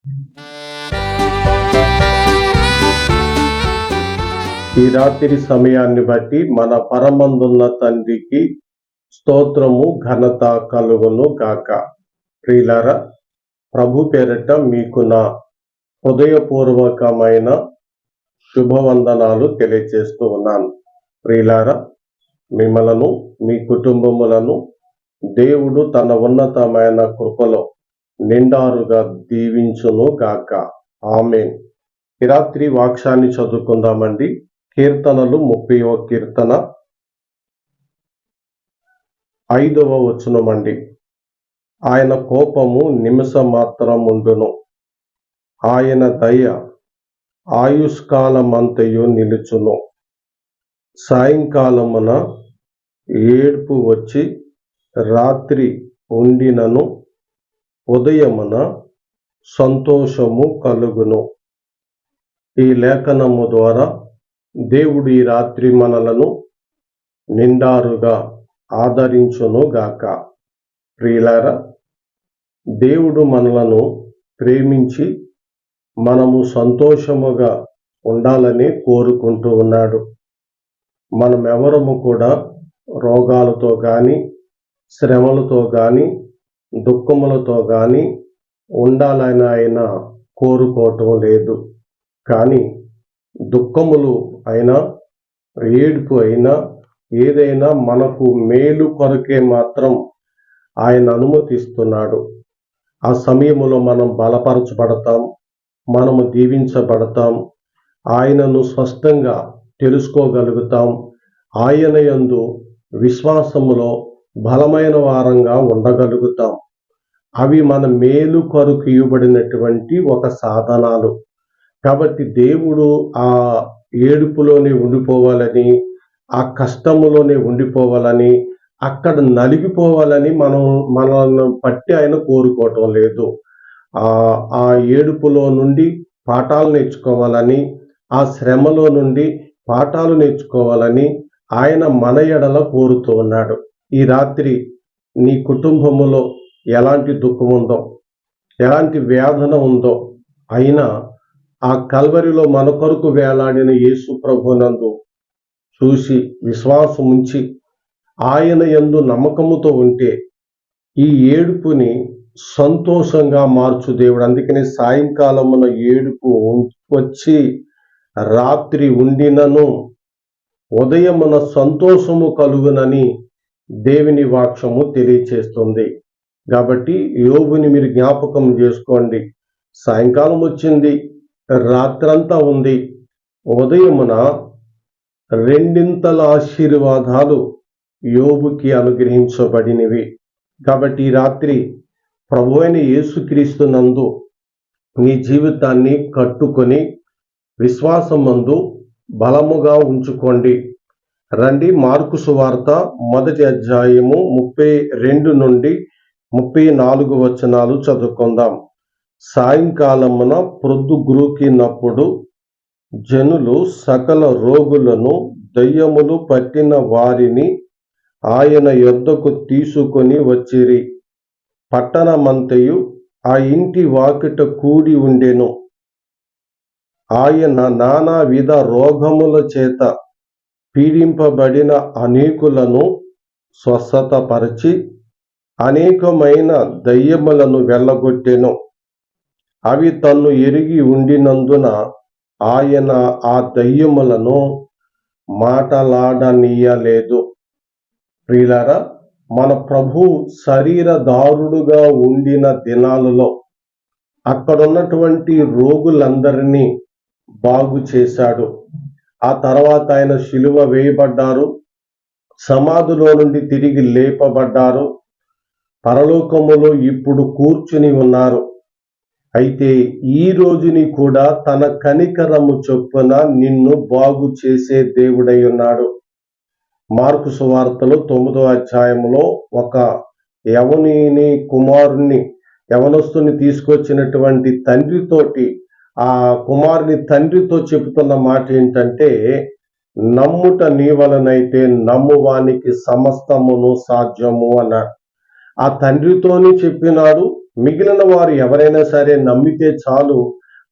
ఈ రాత్రి సమయాన్ని బట్టి మన పరమందున్న తండ్రికి స్తోత్రము ఘనత కలుగును గాక. ప్రియులార ప్రభు పేరట మీకు నా హృదయపూర్వకమైన శుభవందనాలు తెలియజేస్తూ ఉన్నాను. ప్రియులార మిమ్మలను మీ కుటుంబములను దేవుడు తన ఉన్నతమైన కృపలో నిండారుగా దీవించును గాక. ఆమెన్. ఈ రాత్రి వాక్యాన్ని చదువుకుందామండి. కీర్తనలు ముప్పైవ కీర్తన. ఐదవ వచనమండి. ఆయన కోపము నిమిషం మాత్రం ఉండును ఆయన దయ ఆయుష్కాలమంతయు నిలుచును. సాయంకాలమున ఏడ్పు వచ్చి రాత్రి ఉండినను. ఉదయమున సంతోషము కలుగును. ఈ లేఖనము ద్వారా దేవుడి రాత్రి మనలను నిండారుగా ఆదరించును గాక. దేవుడు మనలను ప్రేమించి మనము సంతోషముగా ఉండాలని కోరుకుంటూ ఉన్నాడు. మనమెవరము కూడా రోగాలతో కానీ శ్రమలతో కానీ దుఃఖములతో కానీ ఉండాలని ఆయన కోరుకోవటం లేదు. కానీ దుఃఖములు అయినా ఏడుపు అయినా ఏదైనా మనకు మేలు కొరకే మాత్రం ఆయన అనుమతిస్తున్నాడు. ఆ సమయంలో మనం బలపరచబడతాం మనము దీవించబడతాం ఆయనను స్పష్టంగా తెలుసుకోగలుగుతాం. ఆయన యందు విశ్వాసములో బలమైన వారంగా ఉండగలుగుతాం. అవి మన మేలు కొరకు ఇవ్వబడినటువంటి ఒక సాధనాలు. కాబట్టి దేవుడు ఆ ఏడుపులోనే ఉండిపోవాలని ఆ కష్టములోనే ఉండిపోవాలని అక్కడ నలిగిపోవాలని మనం మనల్ని పట్టి ఆయన కోరుకోవటం లేదు. ఆ ఏడుపులో నుండి పాఠాలు నేర్చుకోవాలని ఆ శ్రమలో నుండి పాఠాలు నేర్చుకోవాలని ఆయన మన ఎడల కోరుతూ ఉన్నాడు. ఈ రాత్రి నీ కుటుంబములో ఎలాంటి దుఃఖం ఉందో ఎలాంటి వేదన ఉందో అయినా ఆ కల్వరిలో మన కొరకు వేలాడిన యేసు ప్రభునందు చూసి విశ్వాసం ఉంచి ఆయన ఎందు నమ్మకముతో ఉంటే ఈ ఏడుపుని సంతోషంగా మార్చు దేవుడు. అందుకనే సాయంకాలమున ఏడుపు వచ్చి రాత్రి ఉండినను ఉదయమున సంతోషము కలుగునని దేవుని వాక్షము తెలియచేస్తుంది. కాబట్టి యోగుని మీరు జ్ఞాపకం చేసుకోండి. సాయంకాలం వచ్చింది రాత్రంతా ఉంది. ఉదయమున రెండింతల ఆశీర్వాదాలు యోబుకి అనుగ్రహించబడినవి. కాబట్టి ఈ రాత్రి ప్రభు అయిన యేసుక్రీస్తు నందు నీ జీవితాన్ని కట్టుకొని విశ్వాసం మందు బలముగా ఉంచుకోండి. రండి. మార్కు సువార్త మొదటి అధ్యాయము ముప్పై రెండు నుండి ముప్పై నాలుగు వచనాలు చదువుకుందాం. సాయంకాలమున ప్రొద్దు గురుకినప్పుడు జనులు సకల రోగులను దయ్యములు పట్టిన వారిని ఆయన యొద్దకు తీసుకొని వచ్చిరి. పట్టణమంతయు ఆ ఇంటి వాకిట కూడి ఉండెను. ఆయన నానా విధ రోగముల చేత పీడింపబడిన అనేకులను స్వస్థతపరచి అనేకమైన దయ్యములను వెళ్ళగొట్టెను. అవి తన్ను ఎరిగి ఉండినందున ఆయన ఆ దయ్యములను మాటలాడనీయలేదు. ప్రియులారా మన ప్రభు శరీరదారుడుగా ఉండిన దినాలలో అక్కడున్నటువంటి రోగులందరినీ బాగు చేశాడు. ఆ తర్వాత ఆయన శిలువ వేయబడ్డారు. సమాధిలో నుండి తిరిగి లేపబడ్డారు. పరలోకములో ఇప్పుడు కూర్చుని ఉన్నారు. అయితే ఈ రోజుని కూడా తన కనికరము చొప్పున నిన్ను బాగు చేసే దేవుడై ఉన్నాడు. మార్కు సువార్తలో తొమ్మిదో అధ్యాయంలో ఒక యవనిని కుమారుణ్ణి యవనస్తుని తీసుకొచ్చినటువంటి తండ్రితోటి ఆ కుమారుని తండ్రితో చెబుతున్న మాట ఏంటంటే నమ్ముట నీ వలనైతే నమ్మువానికి సమస్తమును సాధ్యము అన్నాడు. ఆ తండ్రితోని చెప్పినాడు. మిగిలిన వారు ఎవరైనా సరే నమ్మితే చాలు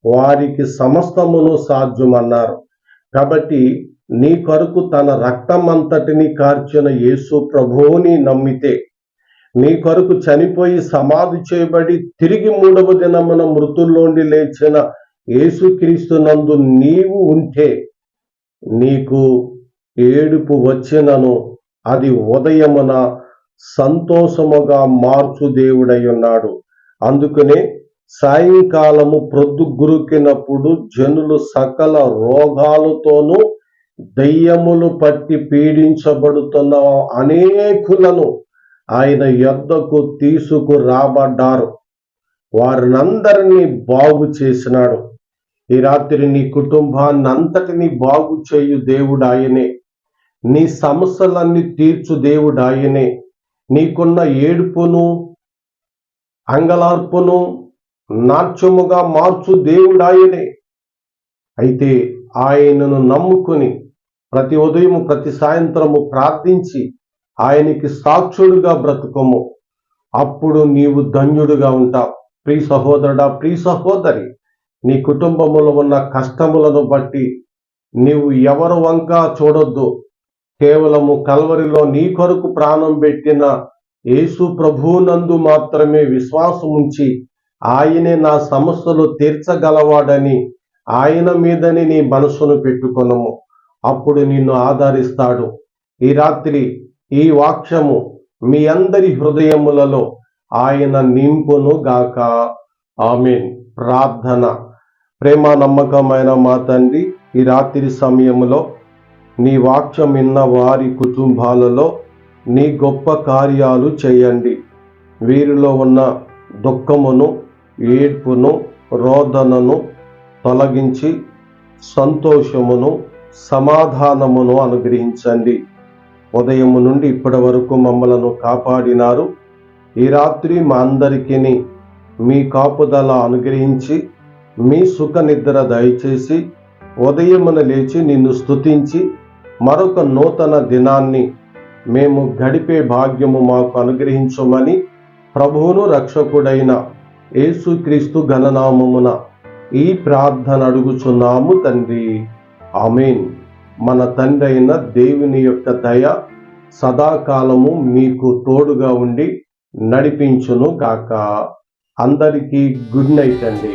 వారికి సమస్తమును సాధ్యమన్నారు కాబట్టి నీ కొరకు తన రక్తం అంతటిని కార్చిన యేసు ప్రభువుని నమ్మితే నీ కొరకు చనిపోయి సమాధి చేయబడి తిరిగి మూడవ దినమున మృతుల్లోండి లేచిన యేసుక్రీస్తు నందు నీవు ఉంటే నీకు ఏడుపు వచ్చినను అది ఉదయమున సంతోషముగా మార్చు దేవుడై ఉన్నాడు అందుకనే సాయంకాలము ప్రొద్దు గురుకినప్పుడు జనులు సకల రోగాలతోనూ దయ్యములు పట్టి పీడించబడుతున్న అనేకులను ఆయన యొద్దకు తీసుకురాబడ్డారు. వారినందరినీ బాగు చేసినాడు. ఈ రాత్రి నీ కుటుంబాన్ని అంతటిని బాగు చేయు దేవుడు ఆయనే నీ సమస్యలన్నీ తీర్చు దేవుడు ఆయనే నీకున్న ఏడుపును అంగలార్పును నాట్యముగా మార్చు దేవుడు ఆయనే అయితే ఆయనను నమ్ముకుని ప్రతి ఉదయం ప్రతి సాయంత్రము ప్రార్థించి ఆయనకి సాక్షుడుగా బ్రతుకము. అప్పుడు నీవు ధన్యుడుగా ఉంటావు. ప్రీ సహోదరుడా ప్రీ సహోదరి నీ కుటుంబములో ఉన్న కష్టములను బట్టి నీవు ఎవరు వంక చూడొద్దు. కేవలము కల్వరిలో నీ కొరకు ప్రాణం పెట్టిన యేసు ప్రభువునందు మాత్రమే విశ్వాసం ఉంచి ఆయనే నా సమస్యలు తీర్చగలవాడని ఆయన మీదని నీ మనసును పెట్టుకొనము. అప్పుడు నిన్ను ఆదరిస్తాడు. ఈ రాత్రి ఈ వాక్యము మీ అందరి హృదయములలో ఆయన నింపును గాక. ఆమెన్. ప్రార్థన. ప్రేమ నమ్మకమైన మా తండ్రి ఈ రాత్రి సమయంలో నీ వాక్యం విన్న వారి కుటుంబాలలో నీ గొప్ప కార్యాలు చేయండి. వీరిలో ఉన్న దుఃఖమును ఏడ్పును రోదనను తొలగించి సంతోషమును సమాధానమును అనుగ్రహించండి. ఉదయము నుండి ఇప్పటి వరకు మమ్మలను కాపాడినారు. ఈ రాత్రి మా అందరికీ మీ కాపుదల అనుగ్రహించి మీ సుఖ నిద్ర దయచేసి ఉదయమున లేచి నిన్ను స్తుతించి మరొక నూతన దినాన్ని మేము గడిపే భాగ్యము మాకు అనుగ్రహించమని ప్రభువును రక్షకుడైన యేసుక్రీస్తు ఘననామమున ఈ ప్రార్థన అడుగుచున్నాము తండ్రి. ఆమెన్. మన తండ్రి అయిన దేవుని యొక్క దయ సదాకాలము మీకు తోడుగా ఉండి నడిపించును గాక. అందరికీ గుడ్ నైట్ అండి.